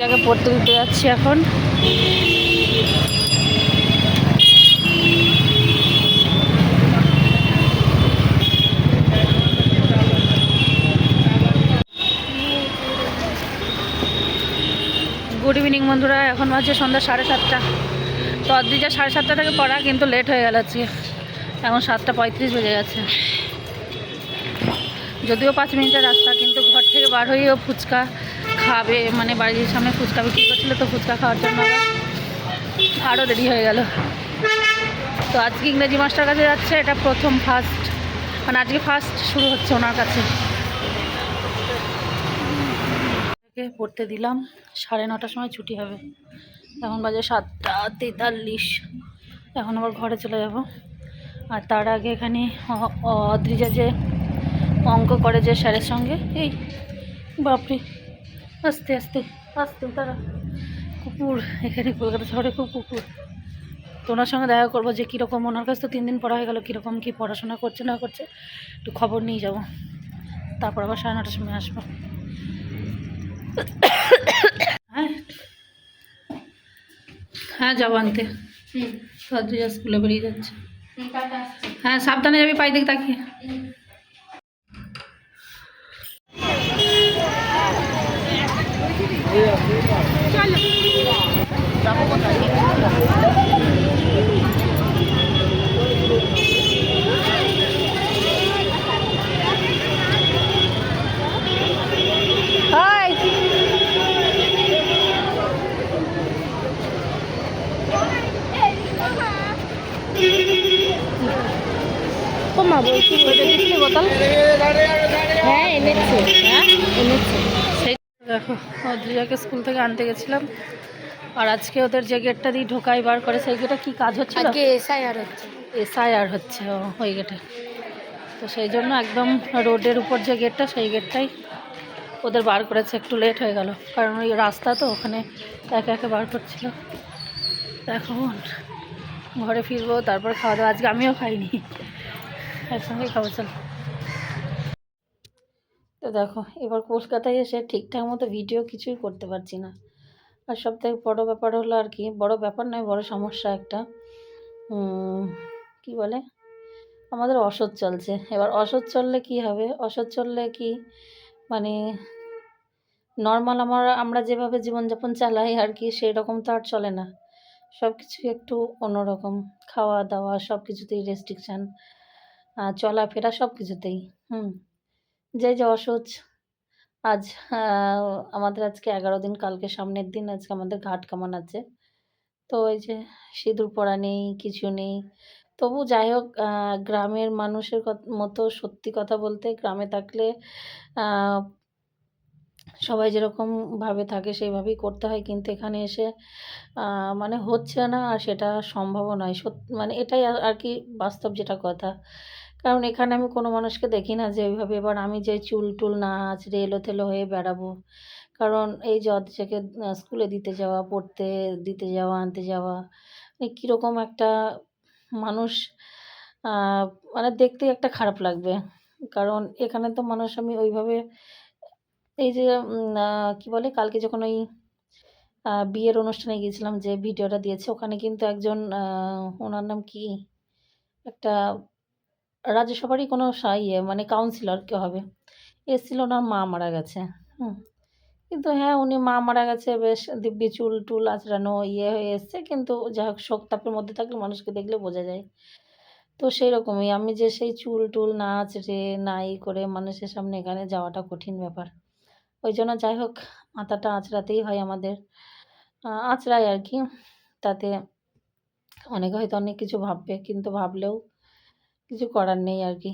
জায়গায় পড়তে দিতে যাচ্ছি এখন। গুড ইভিনিং বন্ধুরা। এখন বাজে সন্ধ্যা সাড়ে সাতটা। তো অদ্রিজা সাড়ে সাতটা থেকে পড়া, কিন্তু লেট হয়ে গেল আজকে। এখন সাতটা পঁয়ত্রিশ বেজে গেছে। যদিও পাঁচ মিনিটের রাস্তা, কিন্তু ঘর থেকে বার হয়েও ফুচকা খাবে মানে বাড়ির সামনে ফুচকা বিক্রি করছিল, তো ফুচকা খাওয়ার জন্য আরও দেরি হয়ে গেল। তো আজকে ইংরেজি মাস্টার কাছে যাচ্ছে, এটা প্রথম ফার্স্ট মানে আজকে ফার্স্ট শুরু হচ্ছে ওনার কাছে। পড়তে দিলাম, সাড়ে নটার সময় ছুটি হবে। এখন বাজে সাতটা তেতাল্লিশ। এখন আবার ঘরে চলে যাব। আর তার আগে এখানে অদ্রিজা যে অঙ্ক করে যে স্যারের সঙ্গে, এই, বাপরে। আস্তে আস্তে আস্তে তারা কুকুর এখানে কলকাতা শহরে খুব কুকুর। তো ওনার সঙ্গে দেখা করব যে কীরকম ওনার কাছে তো তিন দিন পড়া হয়ে গেলো কীরকম কী পড়াশোনা করছে না করছে একটু খবর নিয়ে যাব। তারপর আবার সাড়ে নটার সময় আসব। হ্যাঁ? হ্যাঁ যাব আনতে। সদ্রিজা স্কুলে বেরিয়ে যাচ্ছে। হ্যাঁ সাবধানে যাবি পাই দিকে তাকিয়ে। মা বলছি ওইটা দিচ্ছি বোতল? হ্যাঁ এনেছে। হ্যাঁ? এনেছে। দেখো অদ্রিজাকে স্কুল থেকে আনতে গেছিলাম। আর আজকে ওদের যে গেটটা দিয়ে ঢোকাই বার করে সেই গেটে কি কাজ হচ্ছে আজকে এসআইআর হচ্ছে। এসআইআর হচ্ছে ও, ওই গেটে তো সেই জন্য একদম রোডের উপর যে গেটটা সেই গেটটাই ওদের বার করেছে। একটু লেট হয়ে গেল কারণ ওই রাস্তা তো ওখানে একে একে বার করছিল। এখন ঘরে ফিরবো তারপর খাওয়া দাওয়া। আজকে আমিও খাইনি। একসঙ্গেই খাব চল। দেখো, এবার কলকাতায় এসে ঠিকঠাক মতো ভিডিও কিছুই করতে পারছি না। আর সব থেকে বড়ো ব্যাপার হলো আর কি, বড় ব্যাপার নয়, বড় সমস্যা একটা। কি বলে? আমাদের অসৎ চলছে। এবার অসৎ চললে কি হবে? অসৎ চললে কি? মানে নর্মাল আমার, আমরা যেভাবে জীবনযাপন চালাই আর কি সেই রকম তো আর চলে না। সব কিছু একটু অন্যরকম। খাওয়া দাওয়া সব কিছুতেই রেস্ট্রিকশান চলাফেরা সব কিছুতেই হুম। যে যে অসহ্য আজ। আমাদের আজকে এগারো দিন, কালকে সামনের দিন আজকে আমাদের ঘাট কামান আছে। তো ওই যে সিঁদুর পরা নেই, কিছু নেই। তবু যাই হোক গ্রামের মানুষের মতো সত্যি কথা বলতে গ্রামে থাকলে সবাই যেরকম ভাবে থাকে সেইভাবেই করতে হয়। কিন্তু এখানে এসে মানে হচ্ছে না, আর সেটা সম্ভবও নয়। সত্যি মানে এটাই আর কি বাস্তব যেটা কথা। কারণ এখানে আমি কোনো মানুষকে দেখি না যে ওইভাবে এবার আমি যে চুল টুল না আঁচড়ে এলোথেলো হয়ে বেড়াবো। কারণ এই অর্ধেকে স্কুলে দিতে যাওয়া, পড়তে দিতে যাওয়া, আনতে যাওয়া মানে কীরকম একটা মানুষ মানে দেখতে একটা খারাপ লাগবে। কারণ এখানে তো মানুষ আমি ওইভাবে, এই যে কি বলে, কালকে যখন ওই বিয়ের অনুষ্ঠানে গিয়েছিলাম যে ভিডিওটা দিয়েছে, ওখানে কিন্তু একজন ওনার নাম কি? একটা রাজ্যসভারই কোনো ইয়ে মানে কাউন্সিলর কে হবে। এসেছিল ওনার মা মারা গেছে। হুম। কিন্তু হ্যাঁ উনি মা মারা গেছে, বেশ দিব্যি চুল টুল আঁচড়ানো ইয়ে হয়ে এসছে, কিন্তু যাই হোক, শোক তাপের মধ্যে থাকলে মানুষকে দেখলে বোঝা যায়। তো সেই রকমই আমি যে সেই চুল টুল না আঁচড়ে, না ই করে মানুষের সামনে এখানে যাওয়াটা কঠিন ব্যাপার। ওই জন্য যাই হোক, মাথাটা আঁচড়াতেই হয় আমাদের। আঁচড়াই আর কি। তাতে অনেকে হয়তো অনেক কিছু ভাববে, কিন্তু ভাবলেও কিছু করার নেই আর কি।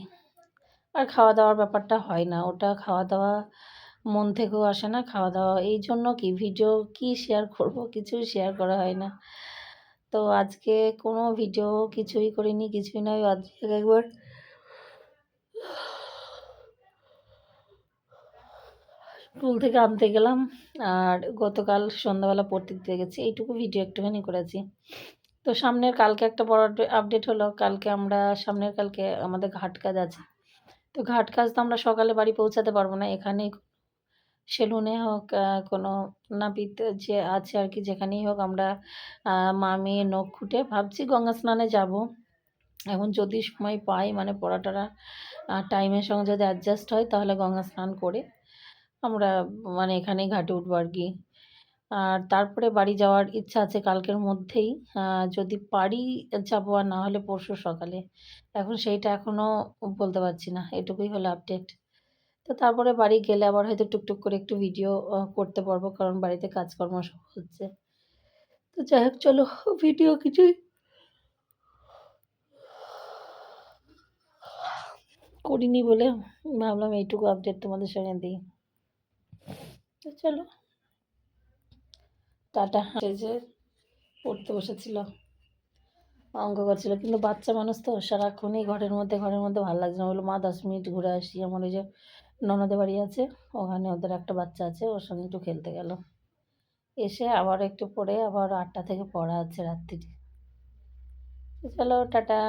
আর খাওয়া দাওয়ার ব্যাপারটা হয় না। ওটা খাওয়া দাওয়া মন থেকেও আসে না। খাওয়া দাওয়া এই জন্য কি ভিডিও কি শেয়ার করব? কিছুই শেয়ার করা হয় না। তো আজকে কোনো ভিডিও কিছুই করিনি, কিছুই নয়। আজকে একবার স্কুল থেকে আনতে গেলাম। আর গতকাল সন্ধ্যাবেলা পড়তে দিতে গেছি। এইটুকু ভিডিও একটুখানি করেছি। তো সামনের কালকে একটা বড় আপডেট হলো। কালকে আমরা, সামনের কালকে আমাদের ঘাট কাজ আছে। তো ঘাট কাজ তো আমরা সকালে বাড়ি পৌঁছাতে পারব না। এখানেই সেলুনে হোক কোনো নাপিত যে আছে আর কি, যেখানেই হোক আমরা মা, মেয়ে নখ খুঁটে ভাবছি গঙ্গা স্নানে যাব। এখন যদি সময় পাই মানে পড়া টড়া টাইমের সঙ্গে যদি অ্যাডজাস্ট হয়, তাহলে গঙ্গা স্নান করে আমরা মানে এখানেই ঘাটে উঠবো আর কি। আর তারপরে বাড়ি যাওয়ার ইচ্ছা আছে কালকের মধ্যেই। যদি পারি যাব আর না হলে পরশু সকালে। এখন সেইটা এখনও বলতে পারছি না, এটুকুই হলো আপডেট তো তারপরে বাড়ি গেলে আবার হয়তো টুকটুক করে একটু ভিডিও করতে পারব, কারণ বাড়িতে কাজকর্ম সব হচ্ছে। তো যাই হোক, চলো ভিডিও কিছুই করিনি বলে ভাবলাম এইটুকু আপডেট তোমাদের সঙ্গে দিই। তো চলো। টাটা যে পড়তে বসেছিল অঙ্ক করছিল। কিন্তু বাচ্চা মানুষ তো, সারাক্ষণই ঘরের মধ্যে ঘরের মধ্যে ভালো লাগছে না। বলল, মা, দশ মিনিট ঘুরে আসি। আমার ওই যে ননদে বাড়ি আছে, ওখানে ওদের একটা বাচ্চা আছে, ওর সঙ্গে একটু খেলতে গেল। এসে আবার একটু পরে আবার আটটা থেকে পড়া আছে রাত্রির। চলো, টাটা।